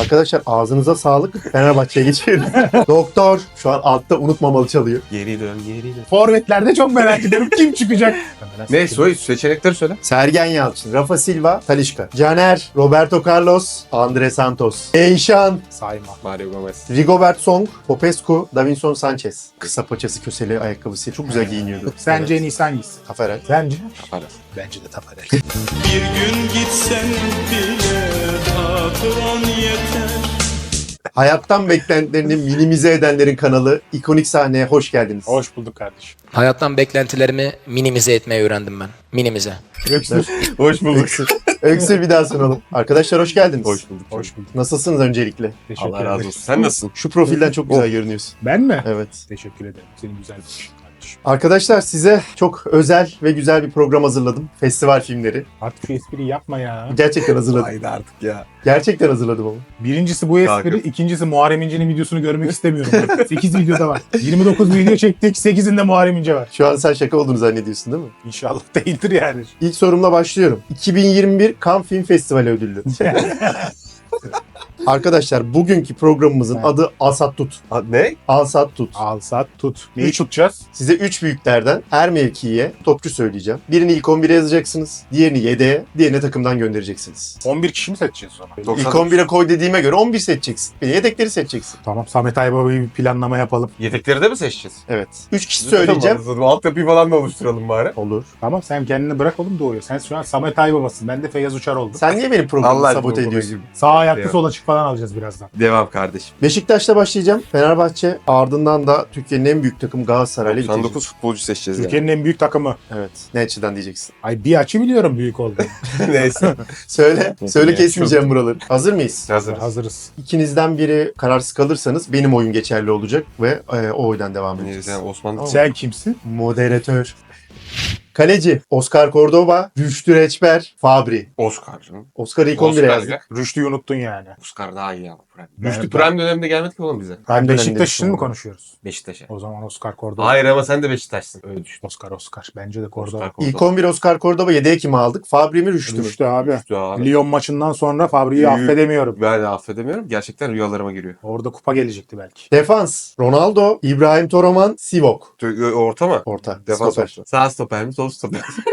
Arkadaşlar ağzınıza sağlık. Fenerbahçe'ye geçelim. Doktor şu an altta unutmamalı çalıyor. Geri dön geri dön. Forvetlerde çok merak ediyorum kim çıkacak. Ne soy seçenekleri söyle. Sergen Yalçın, Rafa Silva, Talişka, Caner, Roberto Carlos, Andre Santos, Eyşan, Sayma. Mario Gomez. Rigobert Song, Popescu, Davinson Sanchez. Kısa paçası, köseli ayakkabısı çok güzel giyiniyordu. Sence en iyisi hangisi? Taferel. Sence? Kaparız. Bence de Tafarel. Bir gün gitsen bile hatıran yeter Hayattan beklentilerini minimize edenlerin kanalı ikonik sahneye hoş geldiniz. Hoş bulduk kardeşim. Hayattan beklentilerimi minimize etmeyi öğrendim ben. Minimize. Öksür. Hoş bulduk. Öksür. Öksür bir daha sunalım. Arkadaşlar hoş geldiniz. Hoş bulduk. Hoş bulduk. Nasılsınız öncelikle? Teşekkür Allah razı olsun. Sen nasılsın? Şu profilden çok güzel görünüyorsun. Ben mi? Evet. Teşekkür ederim. Senin güzel kardeşim. Arkadaşlar size çok özel ve güzel bir program hazırladım. Festival filmleri. Artık şu espriyi yapma ya. Gerçekten hazırladım. Haydi artık ya. Gerçekten hazırladım ama. Birincisi bu espri, Kanka. ikincisi Muharrem İnce'nin videosunu görmek istemiyorum. 8 videoda var. 29 video çektik, 8'inde Muharrem İnce var. Şu an sen şaka olduğunu zannediyorsun değil mi? İnşallah değildir yani. İlk sorumla başlıyorum. 2021 Cannes Film Festivali ödüllü. Arkadaşlar bugünkü programımızın Evet. adı Asat Tut. Ha, ne? Asat Tut. Al sat tut. Neyi Üç. tutacağız? Size 3 büyüklerden her mevkiye topçu söyleyeceğim. Birini ilk 11'e yazacaksınız. Diğerini yedeğe, diğerini takımdan göndereceksiniz. 11 kişi mi seçeceğiz o zaman? İlk 11'e koy dediğime göre 11 seçeceksin. Bir de Yedekleri seçeceksin. Tamam Samet Aybaba'yı bir planlama yapalım. Yedekleri de mi seçeceğiz? Evet. 3 kişi söyleyeceğim. Tamam, Altyapıyı falan da oluşturalım bari. Olur. Tamam sen kendini bırak oğlum doğuyor. Sen şu an Samet Aybaba'sın. Ben de Feyyaz Uçar oldum. Sen niye benim programımı sabote ediyorsun? Sağ ayaklı Evet. sol açık falan alacağız birazdan. Devam kardeşim. Beşiktaş'ta başlayacağım. Fenerbahçe ardından da Türkiye'nin en büyük takımı Galatasaray'la bitecek. 99 futbolcu seçeceğiz yani. Türkiye'nin en büyük takımı. Evet. Ne açıdan diyeceksin. Ay bir açı biliyorum büyük olduğunu. Neyse. Söyle. Söyle Yani kesmeyeceğim buraları. Hazır mıyız? Hazır. Hazırız. İkinizden biri kararsız kalırsanız benim oyun geçerli olacak ve e, o oydan devam edeceğiz. Sen Osman Sen kimsin? Moderatör. Kaleci Oscar Cordoba, Rüştü Reçber, Fabri. Oscar canım. Oscar'ı ilk 11'e Oscar yazdık. ya. Rüştü'yü unuttun yani. Oscar daha iyi ama. Prime. Rüştü ben- Prime döneminde gelmedi ki oğlum bize. Ben döneminde Beşiktaş için mi düşünüyorum. konuşuyoruz? Beşiktaş'a. O zaman Oscar Cordoba. Hayır ama sen de Beşiktaş'sın. Öyle düşün. Oscar Oscar. Bence de Cordoba. Oscar Cordoba. İlk 11 Oscar Cordoba, yedeğe kimi aldık? Fabri mi Rüştü mü? Rüştü abi. Rüştü abi. Lyon maçından sonra Fabri'yi Büyük- affedemiyorum. Ben de affedemiyorum. Gerçekten rüyalarıma giriyor. Orada kupa gelecekti belki. Defans Ronaldo, İbrahim Toroman, Sivok. Tö- Orta mı? Orta. Defans Stoper. orta. Sağ stoper mi? Stoper mi?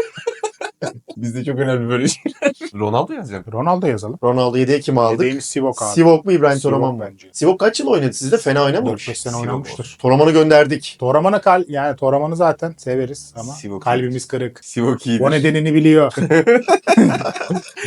Bizde çok önemli böyle şeyler. Ronaldo yazacağım. Ronaldo yazalım. Ronaldo yedeğe kimi aldık? Yedeğimiz Sivok abi. Sivok mu İbrahim Sivok Toroman mı? bence. Sivok kaç yıl oynadı sizde? Fena oynamamış. 4-5 sene Sivok oynamıştır. Toroman'ı gönderdik. Toraman'ı kal yani Toraman'ı zaten severiz ama Sivok kalbimiz kırık. Sivok iyidir. O nedenini biliyor.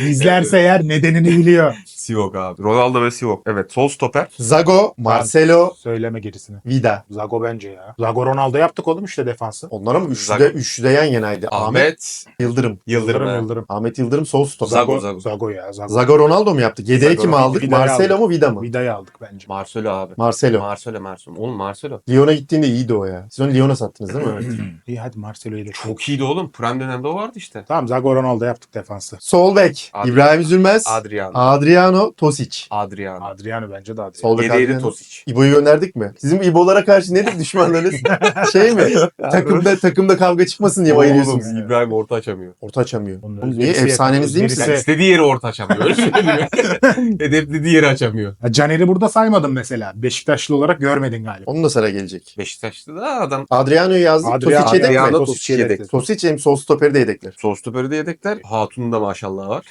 İzlerse eğer nedenini biliyor. Sivok abi. Ronaldo ve Sivok. Evet. Sol stoper. Zago, Marcelo, Söyleme gerisini. Vida. Zago bence ya. Zago Ronaldo yaptık oğlum işte defansı. Onlara mı? Üçlüde, Zago. üçlüde yan yanaydı. Ahmet, Ahmet Yıldırım. Yıldırım. Yıldırım. Yıldırım. Ahmet Yıldırım sol stoper. Zago, Zago, Zago. Ya. Zago. Zago Ronaldo mu yaptık? Yedeğe Zago, kimi aldık? Vida'yı Marcelo aldık. mu Vida mı? Vida'yı aldık bence. Marcelo abi. Marcelo. Marcelo Marcelo. Oğlum Marcelo. Lyon'a gittiğinde iyiydi o ya. Siz onu Lyon'a sattınız değil mi? Evet. İyi hadi Marcelo'yu da. Çok iyiydi oğlum. Prime dönemde o vardı işte. Tamam Zago Ronaldo yaptık defansı. Sol bek. İbrahim Üzülmez. Adriano. Adriano Tosic. Adriano. Adriano bence de Adriano. Sol bek Yedeği de Adriano. Tosic. İbo'yu gönderdik mi? Sizin İbo'lara karşı nedir düşmanlarınız? şey mi? takımda takımda kavga çıkmasın diye? Oğlum İbrahim orta açamıyor. Orta açamıyor. Onun Oğlum niye? özverisi Efsaneniz değil mi siz? Özverisi- Yani istediği yeri orta açamıyor. Öyle söyleyeyim. Hedeflediği yeri açamıyor. Ha, Caner'i burada saymadım mesela. Beşiktaşlı olarak görmedin galiba. Onun da sıra gelecek. Beşiktaş'ta da adam Adriano'yu yazdık. Adriano- Tosic yedek mi? Adriano Tosic yedek. Tosic hem sol stoperi de yedekler. Sol stoperi de yedekler. Hatun'un da maşallah var.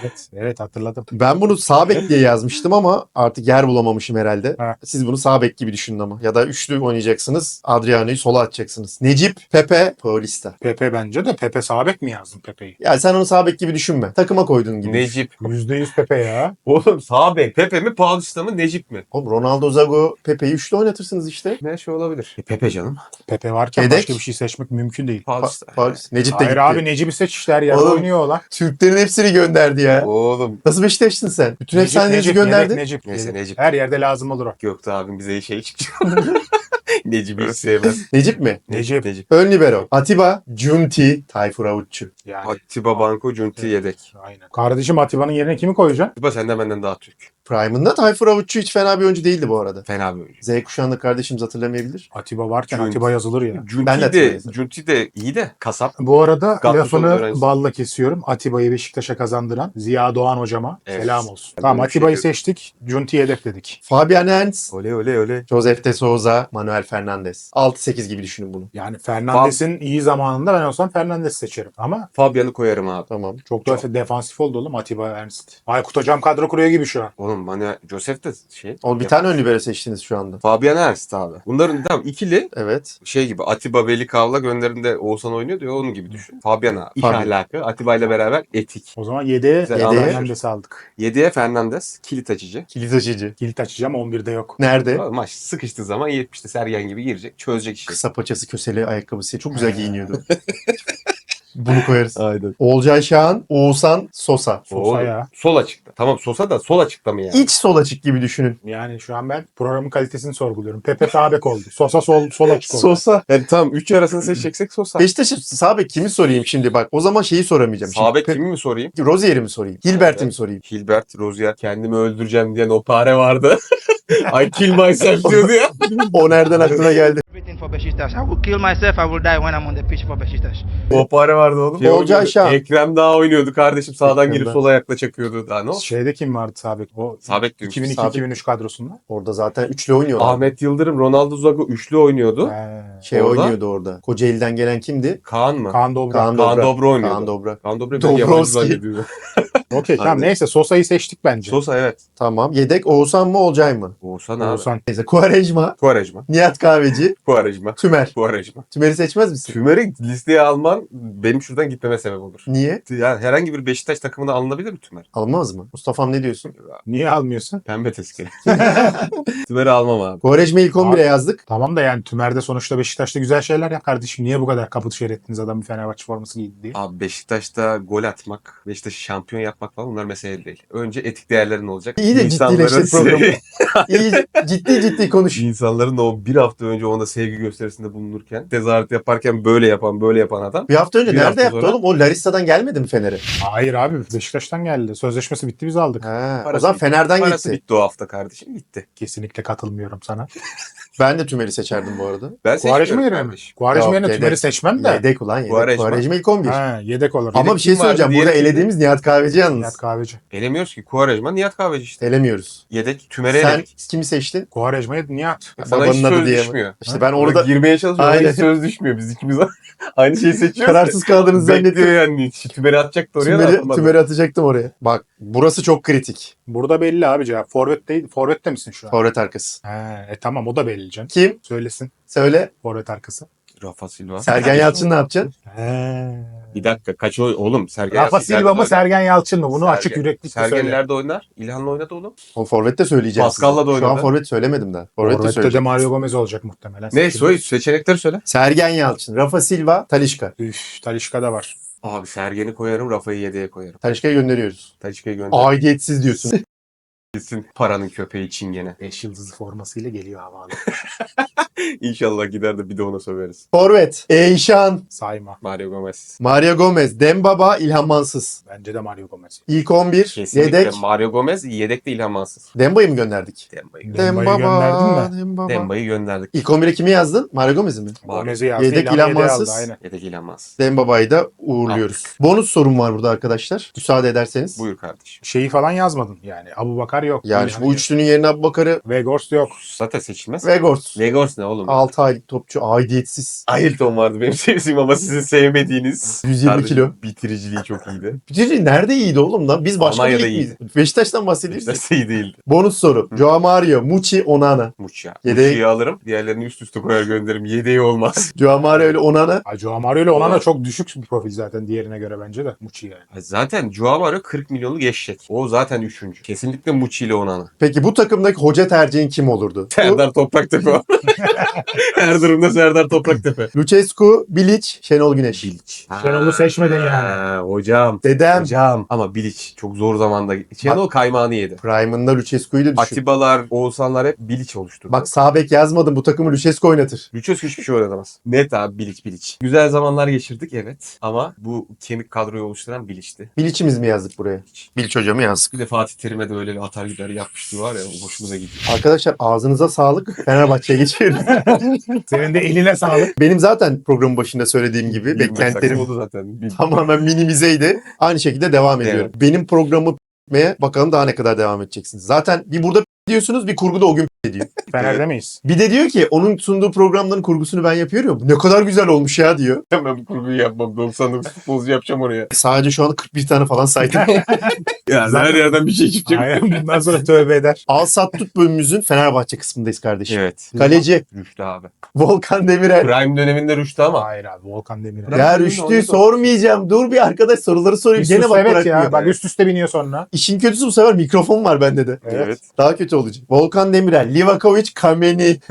Evet, evet hatırladım. Ben bunu sağ bek diye yazmıştım ama artık yer bulamamışım herhalde. Ha. Siz bunu sağ bek gibi düşünün ama. Ya da üçlü oynayacaksınız. Adriano'yu sola atacaksınız. Necip, Pepe, Paulista. Pepe bence de. Pepe sağ bek mi yazdın Pepe'yi? Ya sen onu sağ bek gibi düşünme. Takıma koyduğun gibi. Necip. %100 Pepe ya. Oğlum sağ bek. Pepe mi Paulista mı Necip mi? Oğlum Ronaldo, Zago, Pepe'yi üçlü oynatırsınız işte. Ne şey olabilir. E, Pepe canım. Pepe varken Yedek. başka bir şey seçmek mümkün değil. Paulista. Pa- Paulista. Necip de Hayır gitti. abi Necip'i seç işte her yerde Oğlum. oynuyorlar. Türklerin hepsini gönderdi ya. Oğlum. Nasıl Beşiktaşlısın sen? Bütün Necip, efsanelerinizi Necip, gönderdin. Necip. Neyse. Necip. Her yerde lazım olur o. Gökte abim bize şey çıkacak. Necip'i hiç sevmez. Necip mi? Necip. Necip. Ön libero. Atiba, Junti, Tayfur Avutçu. Yani. Atiba Banko Cunti yedek. Aynen. Kardeşim Atiba'nın yerine kimi koyacaksın? Atiba senden benden daha Türk. Prime'ında Tayfur Avutçu hiç fena bir oyuncu değildi bu arada. Fena bir oyuncu. Z kuşağında kardeşimiz hatırlamayabilir. Atiba varken Junti. Atiba yazılır ya. Ben de Junti de. Junti de iyi de kasap. Bu arada Gattuso'nun lafını balla kesiyorum. Atiba'yı Beşiktaş'a kazandıran Ziya Doğan hocama Evet. selam olsun. Ben Tamam şey Atiba'yı diyorum. seçtik. Junti'yi hedefledik. Fabian Ernst, Öyle öyle öyle. Josef de Souza, Manuel Fernandez. 6-8 gibi düşünün bunu. Yani Fernandes'in iyi zamanında ben olsam Fernandes seçerim. Ama Fabian'ı koyarım abi. Tamam. çok da defansif oldu oğlum Atiba Ernst. Aykut hocam kadro kuruyor gibi şu an. Oğlum Manuel Joseph de şey. O bir tane ön libero seçtiniz şu anda. Fabian Ernst abi. Bunların tamam ikili Evet. şey gibi Atiba Veli Kavla gönderinde Oğuzhan oynuyor diyor onun gibi düşün. Fabian abi. İş Fabian. ahlakı. Atiba ile beraber etik. O zaman 7'ye Güzel Yedeğe. Fernandes'i aldık. 7'ye Fernandes kilit açıcı. Kilit açıcı. Kilit açacağım 11'de yok. Nerede? Maç sıkıştığı zaman 70'te Sergen gibi girecek. Çözecek işi. Kısa paçası, köseli ayakkabısı. Çok güzel giyiniyordu. Bunu koyarız. Aynen. Olcay Şahan, Oğuzhan, Sosa. Sosa Oğlum, ya. Sol açıkta. Tamam Sosa da sol açıkta mı yani? İç sol açık gibi düşünün. Yani şu an ben programın kalitesini sorguluyorum. Pepe sağ bek oldu. Sosa sol sol açık oldu. Sosa. Yani tamam 3 arasını seçeceksek Sosa. Beşiktaş'ın sağ bek kimi sorayım şimdi bak. O zaman şeyi soramayacağım. Şimdi Sağ bek Pe- kimi mi sorayım? Rozier'i mi sorayım? Hilbert'i mi sorayım? Hilbert, Rozier kendimi öldüreceğim diyen o pare vardı. I kill myself diyordu ya. O nereden aklına geldi? everything for Besiktas. I will kill myself. I will die when I'm on the pitch for Besiktas. O pare vardı oğlum. Şey Olcay oynuyordu. Ekrem daha oynuyordu kardeşim. Sağdan Ekrem girip daha. sol ayakla çakıyordu. Daha ne olsun? Şeyde kim vardı sağ bek? O Sağ bek diyorum. 2002-2003 kadrosunda. Orada zaten üçlü oynuyorlar. Ahmet Yıldırım, Ronaldo Zago üçlü oynuyordu. He. Şey Orada- oynuyordu orada. Kocaeli'den gelen kimdi? Kaan mı? Kaan Dobra. Kaan Kaan Dobra. Dobra oynuyordu. Kaan Dobra. Kaan Dobra ben Dobrovski. yabancı zannediyordum. Okey tamam Aynen. neyse Sosa'yı seçtik bence. Sosa evet. Tamam. Yedek Oğuzhan mı Olcay mı? Oğuzhan abi. Oğuzhan. Neyse Kuarejma, Kuarejma. Nihat Kahveci, Kuarejma. Tümer. Kuarejma. Tümer'i seçmez misin? Tümer'i listeye alman benim şuradan gitmeme sebep olur. Niye? Yani herhangi bir Beşiktaş takımında alınabilir mi Tümer? Almaz mı? Mustafa'm ne diyorsun? Niye almıyorsun? Pembe tezkere. Tümer'i almam abi. Kuarejma ilk 11'e Abi- yazdık. Tamam da yani Tümer'de sonuçta Beşiktaş'ta güzel şeyler ya kardeşim. Niye bu kadar kapı dışarı ettiniz adam bir Fenerbahçe forması giydi diye. Abi Beşiktaş'ta gol atmak, Beşiktaş'ı şampiyon yapmak falan bunlar mesele değil. Önce etik değerlerin olacak. İyi de ciddileştir programı. İyi ciddi ciddi konuş. İnsanların da o bir hafta önce ona sevgi gösterisinde bulunurken, tezahürat yaparken böyle yapan, böyle yapan adam. Bir hafta önce Bir nerede hafta yaptı sonra- oğlum? O Larissa'dan gelmedi mi Fener'e? Hayır abi Beşiktaş'tan geldi. Sözleşmesi bitti biz aldık. Ha, o Parası zaman bitti. Fener'den Parası gitti. bitti o hafta kardeşim, gitti. Kesinlikle katılmıyorum sana. Ben de Tümer'i seçerdim bu arada. Ben seçmiyorum yerine mi? kardeşim. Kuvarejma Yok, yerine yedek. Tümer'i seçmem de. Yedek ulan yedek. Kuarejma. Kuarejma ilk 11. Ha, yedek olur. Ama Yedek bir şey kim vardı? söyleyeceğim. Diğeri Burada kimdi? elediğimiz Nihat Kahveci yalnız. Nihat Kahveci. Elemiyoruz ki. Kuvarejma, Nihat Kahveci işte. Elemiyoruz. Yedek, Tümer'e Sen eledik. kimi seçtin? Kuvarejma'ya Nihat. Sana Babanın hiç adı söz diye mi? düşmüyor. İşte ben Orada girmeye çalışıyorum. Aynen. Aynen. söz düşmüyor. Biz ikimiz aynı şeyi seçiyoruz. kararsız kaldığınızı Bekliyor zannediyorum. yani. Tümer'i atacaktı oraya da Tümer'i, atamadı. tümer'i atacaktım oraya. Bak burası çok kritik. Burada belli abi cevap. Forvet değil. Forvet'te misin şu an? Forvet arkası. He, e tamam o da belli canım. Kim? Söylesin. Söyle. Forvet arkası. Rafa Silva. Sergen Yalçın ne yapacaksın? He. Bir dakika kaç oy oğlum Sergen Rafa Yalçın Silva mı Sergen Yalçın mı? Bunu Sergen. açık yüreklilikle Sergen söyle. ileride oynar. İlhan'la oynadı oğlum. O forvette söyleyeceğim. Pascal'la size. da Şu an oynadı. forvet söylemedim daha. Forvette Forvet'te de söyleyeceğim. Mario Gomez olacak muhtemelen. Ne Seçim. soy seçenekleri söyle. Sergen Yalçın, Rafa Silva, Talişka. Üf, Talişka da var. Abi Sergen'i koyarım Rafa'yı yedeğe koyarım. Talişka'yı gönderiyoruz. Taçka'yı gönder. Aidiyetsiz diyorsun. Gitsin paranın köpeği çingene. 5 yıldızlı formasıyla geliyor havalı. İnşallah gider de bir de ona söveriz. Forvet, Eyşan, Sayma. Mario Gomez. Mario Gomez, Dembaba, İlhan Mansız. Bence de Mario Gomez. İlk 11, Kesinlikle yedek. Mario Gomez yedekte İlhan Mansız. Demba'yı mı gönderdik? Demba'yı. Demba'yı gönderdin mi? Dembaba. Demba'yı gönderdik. İlk 11'e kimi yazdın? Mario Gomez'i mi? Gomez'i yazdı. Yedek İlhan İlhan yedeği Mansız. aldı, Aynen. Yedek İlhan Mansız. Dembaba'yı da uğurluyoruz. Bonus sorum var burada arkadaşlar. Müsaade ederseniz. Buyur kardeşim. Şeyi falan yazmadın yani. Abu Bakar yok. Yani İlhan bu yok. üçlünün yerine Abubakar'ı Vegors yok. Zaten seçilmez. Vegors. Vegors ne oğlum? 6 aylık topçu aidiyetsiz. Ayrton vardı benim sevdiğim ama sizin sevmediğiniz. 120 Kardeşim, kilo. Bitiriciliği çok iyiydi. Biciri nerede iyiydi oğlum lan? Biz başka bir lig iyiydi. miyiz? Beşiktaş'tan bahsediyoruz. Beşiktaş'ta iyi değildi. Bonus soru. Joao Mario, Muçi, Onana. Muçya. Yedeği- Muçya'yı alırım. Diğerlerini üst üste koyar gönderirim. Yedeği olmaz. Joao Mario ile Onana. Joao Mario ile Onana çok düşük bir profil zaten diğerine göre bence de. Muçi yani. Zaten Joao Mario 40 milyonluk eşek. O zaten üçüncü. Kesinlikle Muçi ile Onana. Peki bu takımdaki hoca tercihin kim olurdu? Serdar Topraktepe. Her durumda Serdar Topraktepe. Lucescu, Bilic, Şenol Güneş. Bilic. Şenol'u seçmedin yani. Ha, hocam. Dedem. Hocam. Ama Bilic çok zor zamanda. Şenol kaymağını yedi. Prime'ında Lucescu'yu da düşün. Atibalar, Oğuzhanlar hep Bilic oluşturdu. Bak sağ bek yazmadım. Bu takımı Lucescu oynatır. Lucescu hiçbir şey oynatamaz. Net abi Bilic Bilic. Güzel zamanlar geçirdik evet. Ama bu kemik kadroyu oluşturan Bilic'ti. Bilic'imiz mi yazdık buraya? Bilic hocamı yazdık. Bir de Fatih Terim'e de öyle bir atar gider yapmıştı var ya hoşumuza gidiyor. Arkadaşlar ağzınıza sağlık. Fenerbahçe'ye geçiyoruz. Senin de eline sağlık. Benim zaten programın başında söylediğim gibi 25 dakika beklentilerim oldu zaten. Bir- tamamen minimizeydi. Aynı şekilde devam ediyorum. Benim programı bakalım daha ne kadar devam edeceksiniz. Zaten bir burada diyorsunuz bir kurguda o gün diyor. Fener'de miyiz? Bir de diyor ki onun sunduğu programların kurgusunu ben yapıyorum. Ne kadar güzel olmuş ya diyor. Ben bu kurguyu yapmam. 99 futbolcu yapacağım oraya. Sadece şu anda 41 tane falan saydım. Ya her yerden bir şey çıkacak. Aynen bundan sonra tövbe eder. Al sat tut bölümümüzün Fenerbahçe kısmındayız kardeşim. Evet. Kaleci Rüştü abi. Volkan Demirel. Prime döneminde Rüştü ama. Hayır abi Volkan Demirel. Ya Oynadı, Rüştü oynadı. sormayacağım. Dur bir arkadaş soruları sorayım. Üst Gene üste bak evet bırakmıyor. ya. Bak üst üste biniyor sonra. İşin kötüsü bu sefer mikrofon var bende de. Evet. Daha kötü olacak. Volkan Demirel, Livakovic, Kameni.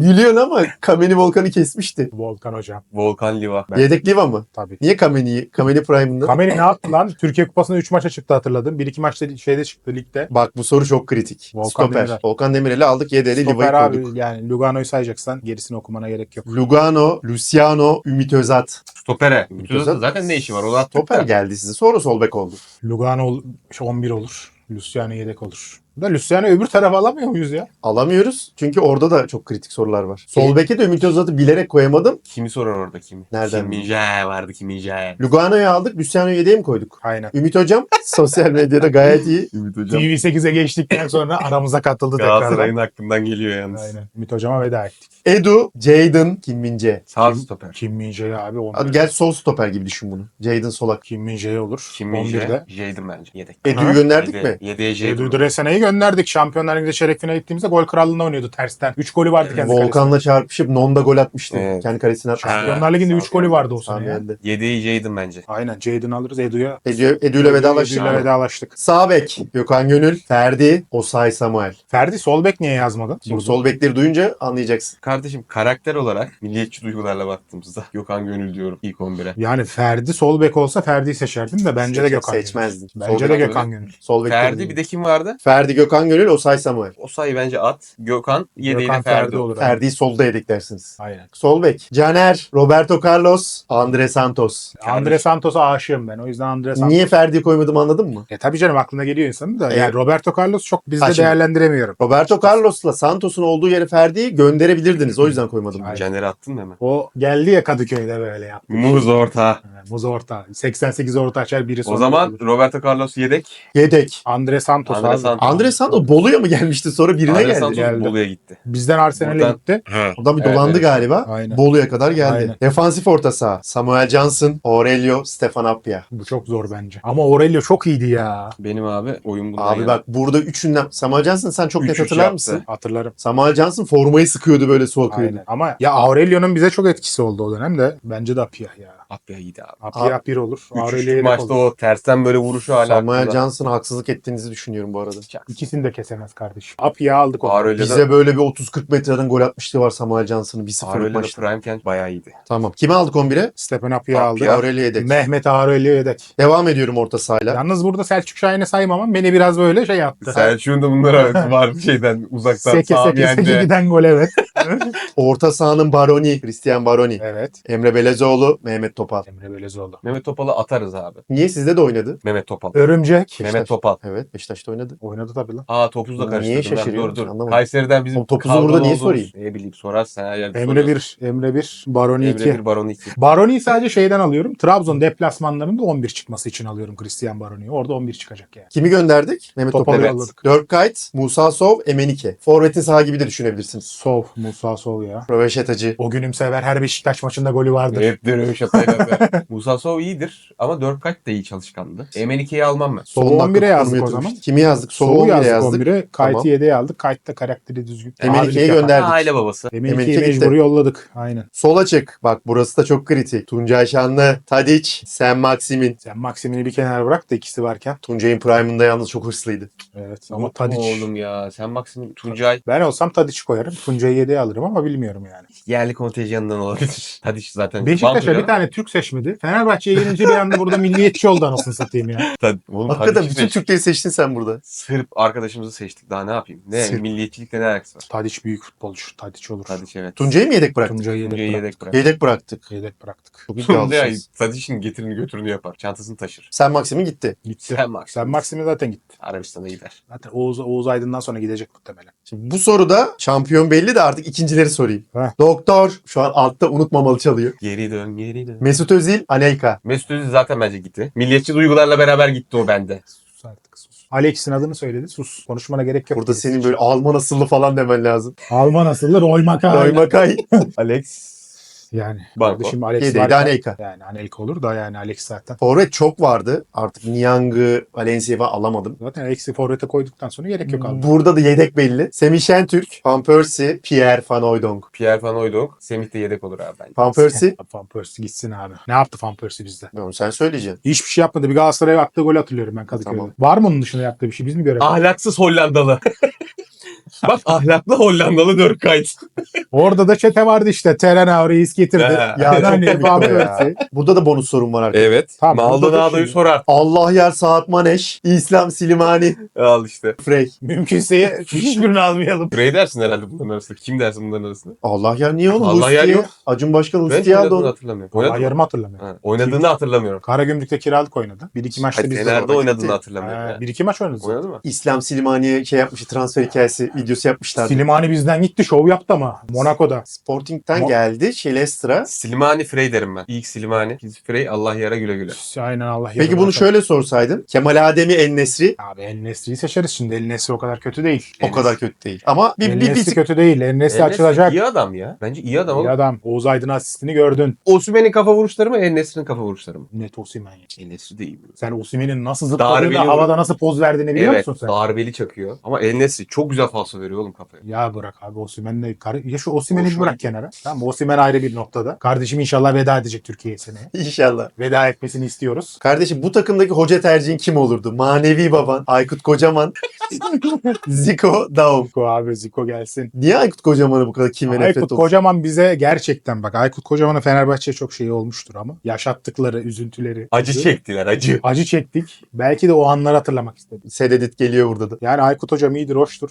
Gülüyorsun ama Kameni Volkan'ı kesmişti. Volkan hocam. Volkan Liva. Yedek Liva mı? Tabii. Niye Kameni'yi? Kameni Prime'ında. Kameni ne yaptı lan? Türkiye Kupası'nda 3 maça çıktı hatırladım. 1-2 maçta şeyde çıktı ligde. Bak bu soru çok kritik. Volkan Stoper. Demirel. Volkan Demirel'i aldık Yede'li Stoper Liva'yı abi koyduk. yani Lugano'yu sayacaksan gerisini okumana gerek yok. Lugano, Luciano, Ümit Özat. Stopere. Özel- Mütüzat'ın zaten ne işi var? O da Stoper geldi size. Sonra sol bek oldu. Lugano ol- 11 olur. Luciano yedek olur. Da Luciano öbür tarafa alamıyor muyuz ya? Alamıyoruz. Çünkü orada da çok kritik sorular var. Sol beke de Ümit Özat'ı bilerek koyamadım. Kimi sorar orada kimi? Nereden Kim Min-jae vardı Kim Min-jae. Lugano'yu aldık. Luciano'yu yedeğe mi koyduk? Aynen. Ümit Hocam sosyal medyada gayet iyi. Ümit Hocam. TV8'e geçtikten sonra aramıza katıldı Galatasaray'ın tekrardan. hakkından geliyor yalnız. Aynen. Ümit hocama veda ettik. Edu, Jadon, Kim Min-jae. Sağ stoper. Kim Min-jae abi 11'de. Hadi gel sol stoper gibi düşün bunu. Jadon solak. Kim Min-jae olur. Kim 11'de. Min-jae? Jaden bence. Yedek. Edu'yu gönderdik Yedi- mi? Yedeğe Jaden. Edu Dresene'yi gönderdik. Şampiyonlar Ligi'nde çeyrek finale gittiğimizde gol krallığında oynuyordu tersten. 3 golü vardı kendi kalesinde. Volkan'la çarpışıp Nonda gol atmıştı. Evet. Kendi kalesine atmıştı. Şampiyonlar Ligi'nde 3 golü vardı o sene ya. Samiye'de. Yedeği Jaden bence. Aynen. Jaden alırız. Edu'ya Edu, Edu'yla vedalaştık. Edu'yla vedalaştık. Sağ bek Gökhan Gönül, Ferdi, Osay Samuel. Ferdi sol bek niye yazmadın? Şimdi sol bekleri duyunca anlayacaksın. Kardeşim karakter olarak milliyetçi duygularla baktığımızda Gökhan Gönül diyorum ilk 11'e. Yani Ferdi sol bek olsa Ferdi'yi seçerdim de bence de Seç- Gökhan Gönül. Seçmezdin. Bence Sol de Gökhan Gönül. Sol Ferdi bir de kim vardı? Ferdi, Gökhan Gönül, Osay Samuel. O sayı bence at. Gökhan Gökhan Ferdi, Ferdi olur. Ferdi'yi solda yedeklersiniz. Aynen. Sol bek Caner, Roberto Carlos, Andre Santos. Andre Santos'a aşığım ben. O yüzden Andre Santos. Niye Ferdi'yi koymadım anladın mı? E tabii canım aklına geliyor insanın da. Evet. Yani Roberto Carlos çok bizde Ha, şimdi- değerlendiremiyorum. Roberto Carlos'la Santos'un olduğu yere Ferdi'yi gönderebilirdiniz. O yüzden koymadım. Aynen. Caner'i attın değil mi? O geldi ya Kadıköy'de böyle yaptı. Muz orta. Yani Muz orta. 88 orta açar biri O sonra zaman olur. Roberto Carlos yedek. Yedek. Andre Santos Andre abi. Santos. Andre Santos Bolu'ya mı gelmişti sonra birine Andre geldi. Santos geldi. Bolu'ya gitti. Bizden Arsenal'e Buradan- gitti. Oradan bir Evet, dolandı evet. galiba. Aynen. Bolu'ya kadar geldi. Aynen. Defansif orta saha. Samuel Johnson, Aurelio, Stefan Appia. Bu çok zor bence. Ama Aurelio çok iyiydi ya. Benim abi oyun bundan Abi yana. bak burada üçünden Samuel Johnson sen çok Üç net hatırlar yaptı. mısın? Hatırlarım. Samuel Johnson formayı sıkıyordu böyle su akıyordu. Aynen. Ama ya Aurelio'nun bize çok etkisi oldu o dönemde. Bence de Apia ya. Apya iyiydi abi. Apia bir olur. Üç Aurelio üçlük yedek maçta olur. o tersten böyle vuruşu hala Samuel. Johnson'a haksızlık ettiğinizi düşünüyorum bu arada. İkisini de kesemez kardeşim. Apia aldık onu. Bize böyle bir 30-40 metreden gol atmıştı var Samuel Johnson'ın 1-0'lık Aurelio'da maçta. Prime Kent bayağı iyiydi. Tamam. Kimi aldık 11'e? Stephen Apia aldık. Apia. Aurelio yedek. Mehmet Aurelio yedek. Devam ediyorum orta sahayla. Yalnız burada Selçuk Şahin'i saymamam beni biraz böyle şey yaptı. Selçuk'un da bunlara vardı şeyden uzaktan Seke sağ seke seke yendi. giden gol evet. Orta sahanın Baroni, Christian Baroni. evet. Emre Belezoğlu, Mehmet Topal. Emre Belezoğlu. Mehmet Topal'ı atarız abi. Niye sizde de oynadı? Mehmet Topal. Örümcek. Mehmet Topal. Evet Beşiktaş'ta oynadı. Oynadı tabii lan. Aa topuzla Niye karıştırdım ben. şaşırıyorsun? Dur dur. Anlamadım. Kayseri'den bizim Oğlum topuzu burada niye olduğumuz- sorayım? Ne bileyim sorarsan her yerde Emre soruyorsun. 1, Emre 1, Baroni Emre 2. 1, Baron 2. Baroni'yi sadece şeyden alıyorum. Trabzon deplasmanlarında 11 çıkması için alıyorum Christian Baroni'yi. Orada 11 çıkacak yani. Kimi gönderdik? Mehmet Topal'ı Topal. Evet. yolladık. Dörkkayt, Musa Sov, Emenike. Forvet'in saha gibi de düşünebilirsiniz. Sov, Musa Sov ya. Röveşetacı. O günüm sever her Beşiktaş maçında golü vardır. Hep dönüyor şapayla be. Musa Sov iyidir ama 4 kaç da iyi çalışkandı. Emenike'yi almam ben. Dakika 11'e yazdık o zaman. Kimi yazdık? Sov'u Sov'u 11'e yazdık, yazdık. 11'e. Kayt'ı Tamam. 7'ye aldık. Kayıt da karakteri düzgün. Yapar. gönderdik. Aile babası. Emenike'yi Emenike gitti. mecbur yolladık. Aynen. Sol açık. Bak burası da çok kritik. Tuncay Şanlı, Tadic, Sen Maksimin. Sen Maksimini bir kenara bırak da ikisi varken. Tuncay'ın prime'ında yalnız çok hırslıydı. Evet ama Tadic. Oğlum ya. Sen Maksim Tuncay Ben olsam Tadic koyarım. Tuncay'ı 7'ye alırım ama bilmiyorum yani. yerli kontenjanından olabilir. Tadiç zaten. Beşiktaş'a bir tane Türk Türk seçmedi. Fenerbahçe'ye gelince bir anda burada milliyetçi oldu anasını satayım ya. Tabii, oğlum, Hakikaten bütün. Türkleri seçtin sen burada. Sırp arkadaşımızı seçtik. Daha ne yapayım? Ne? Sırp. Milliyetçilikle ne alakası var? Tadiç büyük futbolcu. Tadiç olur. Tadiç evet. Tuncay'ı mı yedek bıraktık? Tuncay'ı yedek, Tuncay'ı bıraktık. yedek bırak. Yedek bıraktık. Yedek bıraktık. Çok Tuncay iddialısınız. Tadiç'in getirini götürünü yapar. Çantasını taşır. Sen Maksim'in gitti. Gitti. Sen Maxim. Sen Maksim'e zaten gitti. Arabistan'a gider. Zaten Oğuz, Oğuz Aydın'dan sonra gidecek muhtemelen. Şimdi bu soruda şampiyon belli de artık ikincileri sorayım. Heh. Doktor şu an altta unutmamalı çalıyor. Geri dön geri dön. Mesut Özil, Anelka. Mesut Özil zaten bence gitti. Milliyetçi duygularla beraber gitti o bende. Sus artık sus. Alex'in adını söyledi. Sus. Konuşmana gerek yok. Burada senin böyle Alman asıllı falan demen lazım. Alman asıllı Roy Makay. Roy Makay. Alex. Yani. Banko. Kardeşim Alex Yedeği de varken- Anelka. Yani Anelka olur da yani Alex zaten. Forvet çok vardı. Artık Niang'ı, Valencia'yı falan alamadım. Zaten Alex'i forvete koyduktan sonra gerek yok abi. Burada da yedek belli. Semih Şentürk, Van Persie, Pierre Van Hooijdonk. Pierre Van Hooijdonk. Semih de yedek olur abi bence. Van Persie, Van Persie gitsin abi. Ne yaptı Van Persie bizde? onu sen söyleyeceksin. Hiçbir şey yapmadı. Bir Galatasaray'a attığı gol hatırlıyorum ben Kadıköy'de. Tamam. Var mı onun dışında yaptığı bir şey? Biz mi göremedik? Ahlaksız Hollandalı. Bak ahlaklı Hollandalı Dörkayt. Orada da çete vardı işte. Terena reis getirdi. Ha. Ya yani komik ya. Persie. Burada da bonus sorum var arkadaşlar. Evet. Tamam, burada da Maldonado'yu şimdi- sorar. Allah yer Saat Maneş, İslam Silimani, Al işte. Frey. Mümkünse hiçbirini almayalım. Frey dersin herhalde bunların arasında. Kim dersin bunların arasında? Allah yer niye oğlum? Allah yer yok. Acun Başkan Ben Ustiye aldı oynadığını onu. hatırlamıyorum. Vallahi Oynadı mı? yarımı hatırlamıyorum. Ha, Oynadığını hatırlamıyorum. Karagümrük'te kiralık oynadı. Bir iki maçta Hadi bizde Fener'de oynadı. oynadığını hatırlamıyorum. Ha, ya. bir iki maç oynadı. Oynadı mı? İslam Silimani'ye şey yapmıştı, transfer hikayesi videosu yapmışlardı. Silimani bizden gitti. Şov yaptı ama. Monaco'da. Sporting'den Mo- geldi, Şelestra. Slimani Frey derim ben. İlk Slimani. İkinci Frey Allah yara güle güle. Aynen Allah Peki bunu şöyle sorsaydın. Kemal Ademi El Nesri Abi El Nesri'yi seçeriz şimdi. El Nesri o kadar kötü değil. o kadar kötü değil. Ama bir, El bir, bir, Nesri kötü değil. El Nesri açılacak. iyi adam ya. Bence iyi adam İyi oğlum. adam. Oğuz Aydın asistini gördün. Osimhen'in kafa vuruşları mı? El-Nesri'nin kafa vuruşları mı? Net Osimhen. ya. El-Nesri de iyi. Sen Osimhen'in nasıl Darbeli zıpladığını, vuruş. havada nasıl poz verdiğini biliyor evet, musun sen? darbeli çakıyor. Ama El-Nesri çok güzel falso veriyor oğlum kafaya. Ya bırak abi Osimhen'le kar- ya şu Osimhen'i bırak kenara. Tamam Osimhen ayrı bir noktada. Kardeşim inşallah veda edecek Türkiye'ye seneye. İnşallah. Veda etmesini istiyoruz. Kardeşim bu takımdaki hoca tercihin kim olurdu? Manevi baban, Aykut Kocaman, Zico, Daum. Zico abi Zico gelsin. Niye Aykut Kocaman'a bu kadar kim ve nefret Aykut olsun? Kocaman bize gerçekten bak Aykut Kocaman'a Fenerbahçe'ye çok şey olmuştur ama yaşattıkları üzüntüleri. Acı çektiler acı. Acı çektik. Belki de o anları hatırlamak istedik. Sededit geliyor burada da. Yani Aykut Hocam iyidir, hoştur.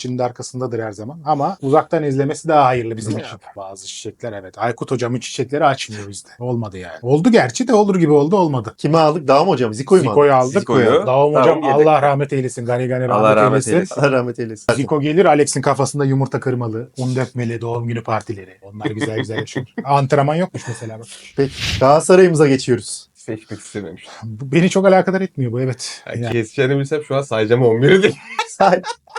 Fenerbahçe'nin de arkasındadır her zaman. Ama uzaktan izlemesi daha hayırlı bizim için. Bazı çiçekler evet. Aykut Hocam'ın çiçekleri açmıyor bizde. Olmadı yani. Oldu gerçi de olur gibi oldu olmadı. Kimi aldık? Daum hocam. Zico'yu mu aldık? Zico'yu aldık. Zico'yu. Dağım Hocam yedek. Allah rahmet eylesin. Gani gani rahmet, Allah rahmet eylesin. eylesin. Allah rahmet eylesin. Zico gelir Alex'in kafasında yumurta kırmalı, un dökmeli, doğum günü partileri. Onlar güzel güzel yaşıyor. Antrenman yokmuş mesela. Peki Galatasaray'ımıza geçiyoruz. Seçmek istememiş. Bu Beni çok alakadar etmiyor bu evet. Yani Yani, Keseceğini bilsem şu an sayacağım 11'i değil.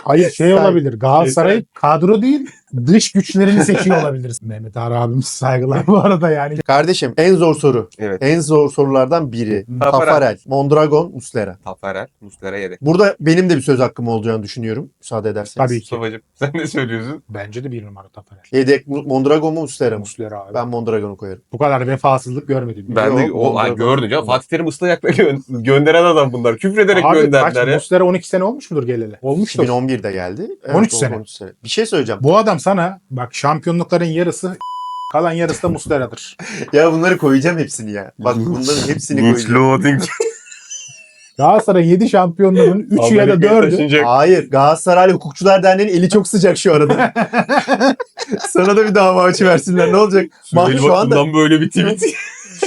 hayır şey olabilir. Galatasaray kadro değil dış güçlerini seçiyor olabiliriz. Mehmet Ağar abimiz saygılar bu arada yani. Kardeşim en zor soru. Evet. En zor sorulardan biri. Tafarel. Tafarel, Mondragon, Muslera. Taferel, Muslera yedek. Burada benim de bir söz hakkım olacağını düşünüyorum. Müsaade ederseniz. Tabii ki. Mustafa'cığım sen ne söylüyorsun? Bence de bir numara Tafarel. Yedek Mu- Mondragon mu Muslera mı? Muslera abi. Ben Mondragon'u koyarım. Bu kadar vefasızlık görmedim. Ben de Yok, o ay, Mondragon. gördün canım. Fatih Terim ıslıyakla gö- gönderen adam bunlar. Küfrederek Abi kaç gönderdiler ya. Muslera 12 sene olmuş mudur geleli? Olmuştur. 2011'de geldi. 13 oldu, sene. 13 sene. Bir şey söyleyeceğim. Bu adam sana bak şampiyonlukların yarısı kalan yarısı da Muslera'dır. Ya bunları koyacağım hepsini ya. Bak bunların hepsini koyacağım. Loading. Galatasaray 7 şampiyonluğun 3'ü ya da 4'ü Hayır. Galatasaray Hukukçular Derneği'nin eli çok sıcak şu arada. Sana da bir dava açı versinler. Ne olacak? Bak şu anda böyle bir tweet.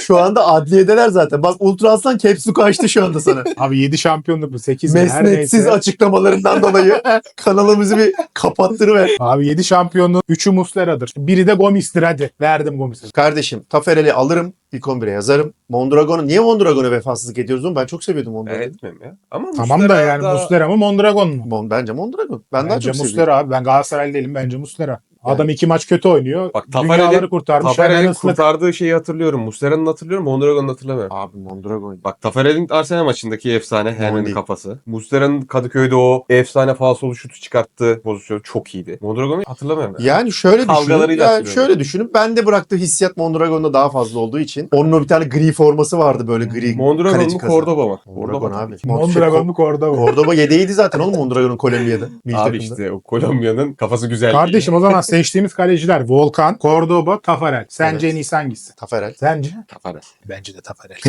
Şu anda adliyedeler zaten. Bak Ultra Aslan caps lock açtı şu anda sana. Abi 7 şampiyonluk mu 8 mi her Mesnetsiz neyse. açıklamalarından dolayı kanalımızı bir kapattırıver. Abi 7 şampiyonluğun 3'ü Muslera'dır. Biri de Gomis'tir hadi. Verdim Gomis'i. Kardeşim Taferel'i alırım. ilk 11'e yazarım. Mondragon'u niye Mondragon'a vefasızlık ediyoruz oğlum? Ben çok seviyordum Mondragon'u. evet etmem ya. Ama Tamam da Muslera yani daha- Muslera mı Mondragon mu? Mon, bence Mondragon. Ben daha bence çok seviyorum. Muslera abi. Ben Galatasaraylı değilim. Bence Muslera. Adam iki maç kötü oynuyor. Bak, Tafarel'in- kurtarmış. Kurtardığı şeyi hatırlıyorum. Muslera'nın hatırlıyorum. Mondragon'u hatırlamıyorum. Abi Mondragon. Bak Taferel'in Arsenal maçındaki efsane Henry'nin kafası. Muslera'nın Kadıköy'de o efsane falsolu şutu çıkarttığı pozisyon çok iyiydi. Mondragon'u hatırlamıyorum. ya. Yani şöyle düşünün. Yani şöyle düşünün. Ben de bıraktığı hissiyat Mondragon'da daha fazla olduğu için. Onun o bir tane gri forması vardı böyle gri. Mondragon mu. Cordoba mı? Mondragon abi. Mondragon'luk orada var. Cordoba yedeğiydi zaten oğlum Mondragon'un Kolombiya'da. Abi işte o Kolombiya'nın kafası güzel. Kardeşim o zaman seçtiğimiz kaleciler Volkan, Cordoba, Tafarel. Sence Evet. en iyisi hangisi? Taferel. Sence? Tafarel. Bence de Tafarel.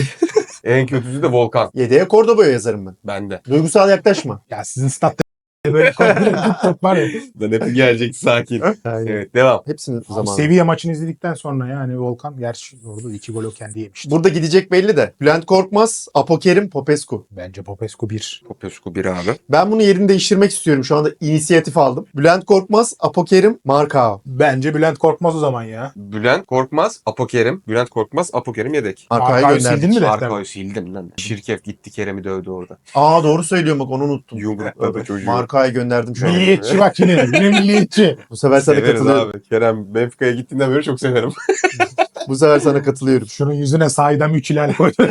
En kötüsü de Volkan. Yedeğe Cordoba'ya yazarım ben. Bende. Duygusal yaklaşma. ya sizin statta böyle var ya. Ben hep gelecek sakin. Aynen. evet devam. Hepsinin zamanı. Sevilla maçını izledikten sonra yani Volkan gerçi orada iki gol o kendi yemişti. Burada gidecek belli de. Bülent Korkmaz, Apokerim, Popescu. Bence Popescu 1. Popescu bir abi. Ben bunu yerini değiştirmek istiyorum. Şu anda inisiyatif aldım. Bülent Korkmaz, Apokerim, Markao. Bence Bülent Korkmaz o zaman ya. Bülent Korkmaz, Apokerim. Bülent Korkmaz, Apokerim yedek. Marka'yı Marka'yı gönderdik. sildin mi defter? Arkayı sildim lan. Şirkef gitti Kerem'i dövdü orada. Aa doğru söylüyorum bak onu unuttum. Yumrukladı çocuğu. Marka'yı gönderdim şu an. Milliyetçi bak yine. Yine milliyetçi. Bu sefer sana Severiz katılıyorum. abi. Kerem Benfica'ya gittiğinden beri çok severim. Bu sefer sana katılıyorum. Şunun yüzüne saydam 3 hilal koydu.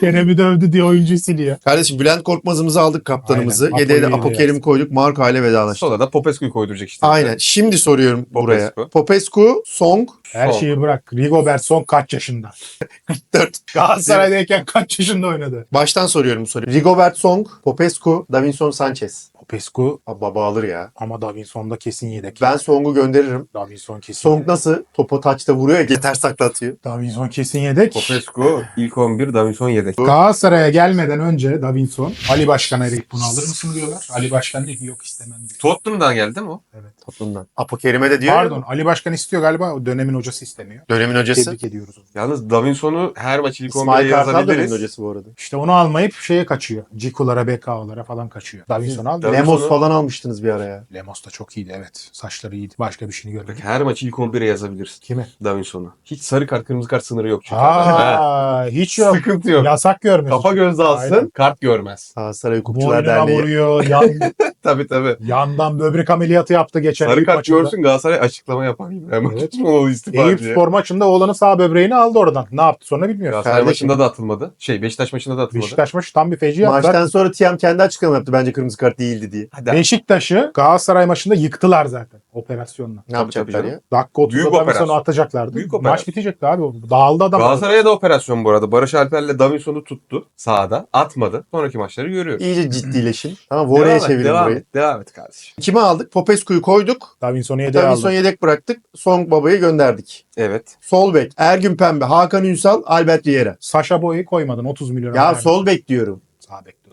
Kerem'i dövdü diye oyuncuyu siliyor. Kardeşim Bülent Korkmaz'ımızı aldık kaptanımızı. Aynen. Yedeğe de Apo'yu Apokerim'i koyduk. Marka ile vedalaştık. Sonra da Popescu'yu koyduracak işte. Aynen. Şimdi soruyorum buraya. Popescu. Popescu, Song, Her Son. şeyi bırak. Rigobert son kaç yaşında? 4. Galatasaray'dayken kaç yaşında oynadı? Baştan soruyorum bu soruyu. Rigobert Song, Popescu, Davinson Sanchez. Popescu baba alır ya. ama Davinson'da kesin yedek. Ben Song'u gönderirim. Davinson kesin Song yedek. nasıl? Topu taçta vuruyor ya yeter saklatıyor. Davinson kesin yedek. Popescu ilk 11, Davinson yedek. Galatasaray'a gelmeden önce Davinson Ali Başkan arayıp bunu alır mısın diyorlar. Ali Başkan diyor ki yok istemem diyor. Tottenham'dan geldi mi o? Toplumdan. Apokerim'e de diyor. ya, Pardon Ali Başkan istiyor galiba o dönemin hocası istemiyor. Dönemin hocası. Tebrik ediyoruz onu. Yalnız Davinson'u her maç ilk 11'e İsmail Kartal dönemin yazabiliriz. hocası bu arada. İşte onu almayıp şeye kaçıyor. Cikulara, Bekao'lara falan kaçıyor. Davinson aldı. Lemos falan almıştınız bir araya. Lemos da çok iyiydi evet. Saçları iyiydi. Başka bir şeyini Bak görmedim. her maç ilk 11'e yazabiliriz. Kimi? Davinson'u. Hiç sarı kart kırmızı kart sınırı yok çünkü. Ha. Aa, hiç yok. Sıkıntı yok. Yasak görmüyorsun. Kafa göz alsın, Aynen. kart görmez. Galatasaray Hukukçular Boynuna Derneği. vuruyor. Yan, Tabii tabii. yandan böbrek ameliyatı yaptı geçen Sarı Eyüp kart maçında. görsün Galatasaray açıklama yapar gibi. Hemen Evet. tutmalı istifa Eyüp diye. spor maçında oğlanın sağ böbreğini aldı oradan. Ne yaptı sonra bilmiyoruz. Galatasaray Kardeşim. maçında da atılmadı. Şey Beşiktaş maçında da atılmadı. Beşiktaş maçı tam bir feci yaptı. Maçtan sonra Tiam kendi açıklama yaptı. Bence kırmızı kart değildi diye. Hadi. Beşiktaş'ı Galatasaray maçında yıktılar zaten operasyonla. Ne yapacaklar ya? Dakika 30'da Büyük tabii operasyon. atacaklardı. Büyük Maç operasyon. bitecekti abi. Dağıldı adam. Galatasaray'a da operasyon bu arada. Barış Alper'le Davinson'u tuttu sahada. Atmadı. Sonraki maçları görüyoruz. İyice ciddileşin. Tamam Vore'ye Devam et, çevirin devam burayı. et, devam et kardeşim. Kime aldık? Popescu'yu koyduk. Davinson'u yedeğe Davinson aldı. yedek bıraktık. Song Baba'yı gönderdik. Evet. Sol bek Ergün Pembe, Hakan Ünsal, Albert Riera. Saşa Boy'u koymadın 30 milyon. Ya sol bek diyorum. Sağ doğru.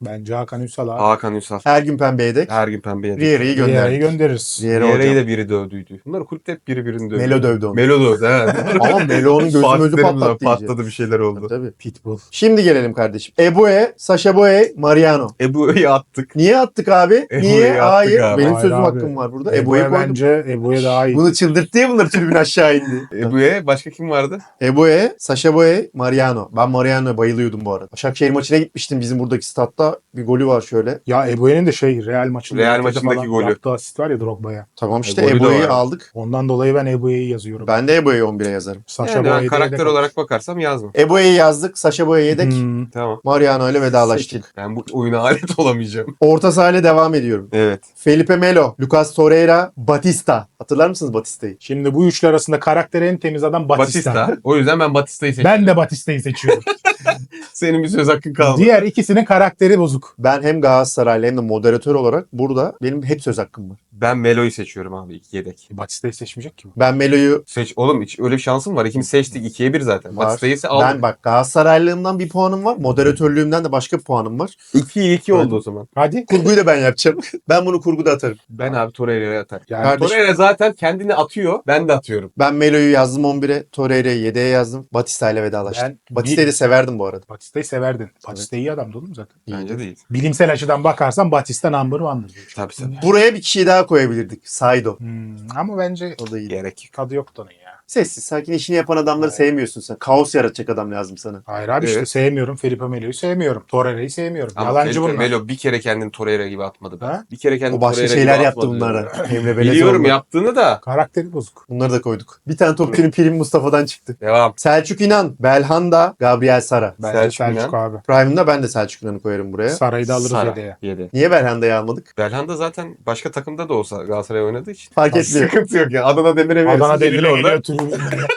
Bence Hakan Ünsal abi. Hakan Ünsal. Ergün Pembe yedek. Her gün pembe yedik. Riera'yı Riera'yı gönderdik. göndeririz. Riera'yı hocam. da biri dövdüydü. Bunlar kulüpte hep biri birini dövdü. Melo dövdü onu. Melo dövdü evet. Ama Melo'nun gözü gözü Partilerimizden patlattı iyice. patladı bir şeyler oldu. Tabii, tabii. Pitbull. Şimdi gelelim kardeşim. Ebue, Sasha Boye, Mariano. Ebu'yu attık. Niye attık abi? Ebue'yu Niye? attık Hayır. abi. Benim Hayır sözüm abi. hakkım var burada. Ebue'yi Ebu'ya koydum. bence Ebu'ya daha iyi. Bunu çıldırttı ya bunlar tribün aşağı indi. Ebu'ya başka kim vardı? Ebue, Sasha Boye, Mariano. Ben Mariano'ya bayılıyordum bu arada. Başakşehir maçına gitmiştim bizim buradaki statta. Bir golü var şöyle. Ya Ebu'nun de şey Real maçında Real maçındaki falan golü. Yaptığı asist var ya Drogba'ya. Tamam işte golü de var. aldık. Ondan dolayı ben Ebu'yu yazıyorum. Ben de Ebue'yi 11'e yazarım. Saşa Yani ben karakter yedek olarak bakarsam yazma. Ebue'yi yazdık. Sasha Boye yedek. Hmm. Tamam. Mariano ile vedalaştık. Ben bu oyuna alet olamayacağım. Orta sahayla devam ediyorum. Evet. Felipe Melo, Lucas Torreira, Batista. Hatırlar mısınız Batista'yı? Şimdi bu üçlü arasında karakteri en temiz adam Batista. Batista. O yüzden ben Batista'yı seçtim. Ben de Batista'yı seçiyorum. Senin bir söz hakkın kalmadı. Diğer ikisinin karakteri bozuk. Ben hem Galatasaraylı hem de moderatör olarak burada benim hep söz hakkım var. Ben Melo'yu seçiyorum abi iki yedek. Batista'yı seçmeyecek ki bu. Ben Melo'yu Seç oğlum hiç öyle bir şansım var. İkimiz seçtik. ikiye bir zaten. Var. Batista'yı ise aldık. ben bak Galatasaraylılığımdan bir puanım var. Moderatörlüğümden de başka bir puanım var. 2 2 oldu o zaman. Hadi. Kurguyu da ben yapacağım. ben bunu kurguda atarım. Ben abi Torreira'ya atarım. Yani Kardeşim- Torreira zaten kendini atıyor. Ben de atıyorum. Ben Melo'yu yazdım 11'e. Torreira'yı 7'ye yazdım. Batista ile vedalaştım. Ben- Batista'yı da severdim bu arada. Batista'yı severdin. Batista iyi adamdı oğlum zaten. Bence değil. Bilimsel açıdan bakarsan Batista number one'dır. Tabii tabii. Buraya bir kişiyi daha koyabilirdik. Saido. Hmm, ama bence O da iyi. Gerek yok. tadı yoktu onun ya. Sessiz, sakin işini yapan adamları Evet. sevmiyorsun sen. Kaos yaratacak adam lazım sana. Hayır abi işte Evet. sevmiyorum. Felipe Melo'yu sevmiyorum. Torreira'yı sevmiyorum. Ama Yalancı Felipe bunlar. Melo bir kere kendini Torreira gibi atmadı be. Ha? Bir kere kendini O başka Torreira şeyler gibi yaptı atmadı bunlara. Emre Biliyorum Belezoğlu. yaptığını da. Karakteri bozuk. Bunları da koyduk. Bir tane topçunun prim Mustafa'dan çıktı. Devam. Selçuk İnan, Belhanda, Gabriel Sara. Bence Selçuk Selçuk, İnan. abi. Prime'da ben de Selçuk İnan'ı koyarım buraya. Saray'ı da alırız Sara. yedeğe. Yedi. Niye Belhanda'yı almadık? Belhanda zaten başka takımda da olsa Galatasaray oynadığı için. Fark etmiyor. Sıkıntı yok ya. Adana Demir'e. Adana Demir'e geliyor. Oh my God.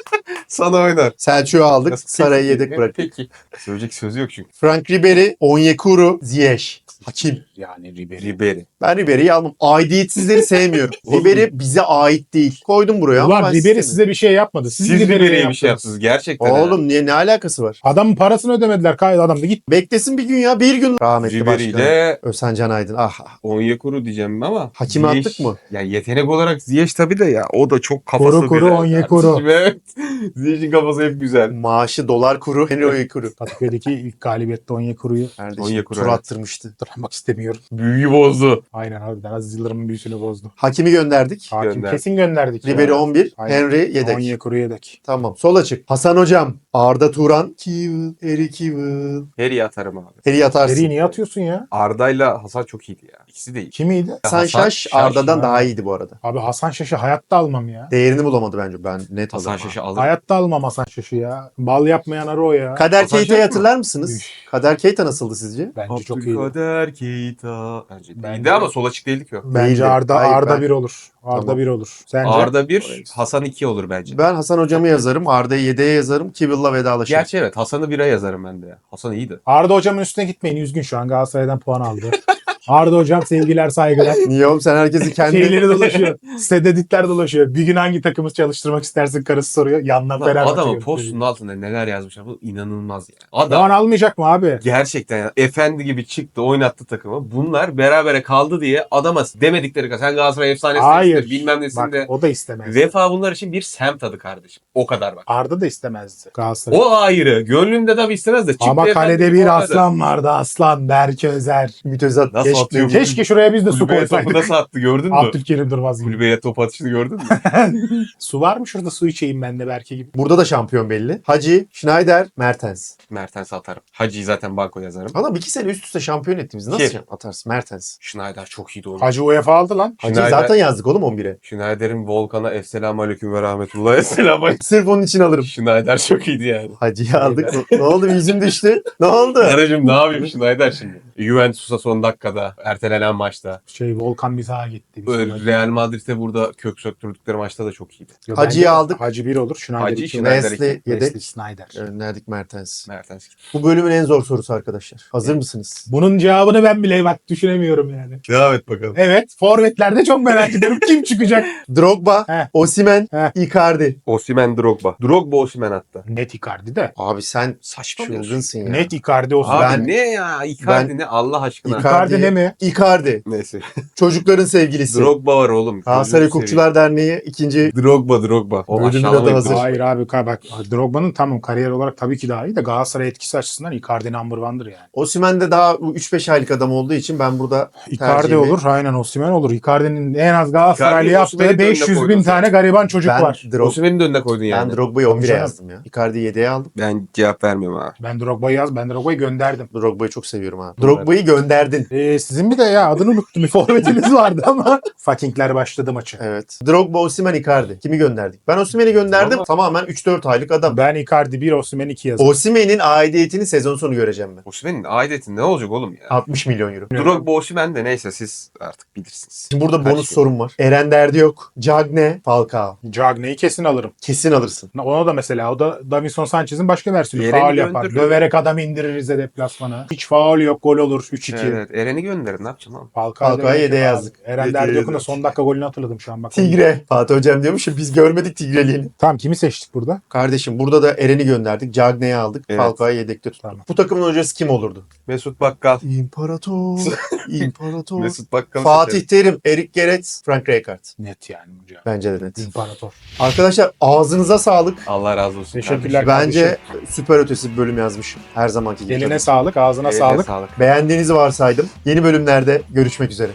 Sana oynar. Selçuk'u aldık. Nasıl Saray'ı peki? yedek bıraktık. Peki. Söyleyecek sözü yok çünkü. Frank Ribery, Onyekuru, Ziyech. Hakim. Yani Ribery. Ribery. Ben Ribery'i almam. Aidiyetsizleri sevmiyorum. Ribery bize ait değil. Koydum buraya ama Ulan ben Ribery size bir şey yapmadı. Siz, Siz Ribery'ye Ribery'e bir şey yaptınız. Gerçekten. Oğlum niye ne alakası var? Adamın parasını ödemediler. Kay adam da git. Beklesin bir gün ya. Bir gün. Rahmetli Ribery başkan. ile Can Aydın. Ah. ah. Onyekuru diyeceğim ama. Hakimi Ziyech- attık mı? Ya yetenek olarak Ziyech tabii de ya. O da çok kafası Kuru kuru, güzel. Onyekuru. Evet. Ziyech'in kafası hep güzel. Maaşı dolar kuru. Henry Onyekuru. Kadıköy'deki ilk galibiyette Onyekuru'yu Kardeşim Onyekuru, tur evet. attırmıştı. tırmanmak istemiyorum. Büyüyü bozdu. Aynen harbiden Aziz Yıldırım'ın büyüsünü bozdu. Hakimi gönderdik. Hakim Gönder. kesin gönderdik. ya. Ribery 11. Aynen. Henry yedek. Onyekuru yedek. Tamam. Sol açık. Hasan Hocam. Arda Turan. Kivil. Eri Kivil. Harry'i atarım abi. Harry atarsın. Seriyi niye atıyorsun ya? Arda'yla Hasan çok iyiydi ya. İkisi de iyi. Kim iyiydi? Hasan Şaş Şaş Arda'dan ha. daha iyiydi bu arada. Abi Hasan Şaş'ı hayatta almam ya. Değerini bulamadı bence. Ben net Hasan alırım. Şaş'ı alır. Hayatta almam Hasan Şaş'ı ya. Bal yapmayan arı o ya. Kader Hasan Keita'yı mı? hatırlar mısınız? Üf. Kader Keita nasıldı sizce? Bence çok iyiydi. Abdülkader Keita. Bence Bence- iyiydi ama sol açık değildi ki o. Bence Değildi. Arda Hayır, Arda ben- bir olur. Arda Tamam. bir olur. Sence? Arda 1, Hasan 2 olur bence. Ben Hasan Hocam'ı yazarım. Arda'yı yedeğe yazarım. Kivil'la vedalaşırım. Gerçi evet Hasan'ı 1'e yazarım ben de ya. Hasan iyiydi. Arda hocamın üstüne gitmeyin. Üzgün şu an Galatasaray'dan puan aldı. Arda hocam sevgiler saygılar. Niye oğlum sen herkesi kendi... Şeyleri dolaşıyor. Siteditler dolaşıyor. Bir gün hangi takımı çalıştırmak istersin karısı soruyor. Lan Fenerbahçe adamın postunun altında neler yazmışlar. Bu inanılmaz ya. Puan Adam almayacak mı abi? gerçekten ya, efendi gibi çıktı oynattı takımı. Bunlar berabere kaldı diye adama demedikleri kadar sen Galatasaray efsanesi Hayır. bilmem Bak nesinde. o da istemez. Vefa bunlar için bir semt adı kardeşim. O kadar bak. Arda da istemezdi Galatasaray. O ayrı. Gönlümde tabii istemez de. çıktı Ama efendi kalede gibi bir oynadı. aslan vardı aslan Berke Özer. Mütezat. Nasıl Keşke- atıyor? Keşke şuraya biz de su Kulübeye topu koysaydık. nasıl attı gördün mü? Abdülkerim Durmaz gibi. Kulübeye top atışını gördün mü? Su var mı şurada su içeyim ben de Berke gibi. Burada da şampiyon belli. Hacı, Schneider, Mertens. Mertens'i atarım. Hacı'yı zaten banko yazarım. Adam iki sene üst üste şampiyon ettiniz. Nasıl Kim? atarsın? Mertens. Schneider çok iyiydi oğlum. Hacı UEFA aldı lan. Hacı Schneider- zaten yazdık oğlum 11'e. Schneider'in Volkan'a Esselamu Aleyküm ve Rahmetullah Esselamu Aleyküm. Sırf onun için alırım. Schneider çok iyiydi yani. Hacı'yı aldık. ne, ne oldu? Bir yüzüm düştü. Ne oldu? Karıcığım ne yapayım Schneider şimdi? Juventus'a son dakikada, ertelenen maçta. Şey Volkan bir sağa gitti. Bir Böyle sonra- Real Madrid'e burada kök söktürdükleri maçta da çok iyiydi. Yo, Hacı'yı bence aldık. Hacı bir olur. Schneider Hacı, iki Schneider. Wesley iki. yedek. Wesley Snyder. Önlerdik Mertens. Mertens. Bu bölümün en zor sorusu arkadaşlar. Hazır mısınız? Bunun cevabını ben bile bak düşünemiyorum yani. Devam et bakalım. Evet. Forvetlerde çok merak ediyorum. Kim çıkacak? Drogba. Osimhen, Heh. Icardi. Osimen Drogba. Drogba Osimen hatta. Net Icardi de. Abi sen Saçmalıyorsun. çılgınsın ya. Net Icardi olsun. Abi Ben- ne ya? Icardi ne Allah aşkına. Icardi ne mi? Icardi. Neyse. Çocukların sevgilisi. Drogba var oğlum. Galatasaray Gözünü Hukukçular Derneği ikinci seveyim. Drogba Drogba. O adı hazır. Hayır abi ka- bak Drogba'nın tamam kariyer olarak tabii ki daha iyi de Galatasaray etkisi açısından Icardi number one'dır yani. Osimhen de daha 3-5 aylık adam olduğu için ben burada Icardi olur aynen Osimhen olur. Icardi'nin en az Galatasaraylı Icardi, Osimhen'i yaptığı de önüne 500 bin koydun tane gariban çocuk ben, var. Drog- Osimhen'i de önüne koydun yani. ben Drogba'yı 11'e canım. yazdım ya. Icardi'yi 7'ye aldım. Ben cevap vermiyorum abi. Ben Drogba'yı yaz, ben Drogba'yı gönderdim. Drogba'yı çok seviyorum abi. Drogba'yı gönderdin. Ee, sizin bir de ya adını unuttum bir forvetiniz vardı ama. Fuckingler başladı maçı. Evet. Drogba, Osimhen, Icardi. Kimi gönderdik? Ben Osimhen'i gönderdim. Tamam. Tamamen 3-4 aylık adam. Ben Icardi 1, Osimhen 2 yazdım. Osimhen'in aidiyetini sezon sonu göreceğim ben. Osimhen'in aidiyeti ne olacak oğlum ya? 60 milyon euro. Drogba Osimhen de neyse siz artık bilirsiniz. Şimdi burada Kaç bonus kilo? sorum var. Eren derdi yok. Cagne, Falcao. Cagney'i kesin alırım. Kesin alırsın. Ona da mesela o da Davinson Sanchez'in başka versiyonu. Yerini Faul yapar. gönderir. Döverek adam indirir Rize deplasmana. Hiç faul yok gol olur 3-2. Evet, Eren'i gönderin ne yapacaksın oğlum? Falcao'ya abi. yazdık. Eren da yazdık. son dakika golünü hatırladım şu an bak. Tigre. Fatih Hocam diyormuş ya biz görmedik Tigreliğini. Tamam kimi seçtik burada? Kardeşim burada da Eren'i gönderdik. Cagne'yi aldık. Evet. Falcao'yu yedekte tuttuk. Tamam. Bu takımın hocası kim olurdu? Mesut Bakkal. İmparator. İmparator. Mesut Bakkal. Fatih Terim, Erik Gerets, Frank Rijkaard. Net yani bu cevap. Bence de net. İmparator. Arkadaşlar ağzınıza sağlık. Allah razı olsun. Teşekkürler. Bence süper ötesi bir bölüm yazmışım. Her zamanki gibi. Eline sağlık, ağzına Eline sağlık. sağlık. Beğendiğinizi varsaydım. Yeni bölümlerde görüşmek üzere.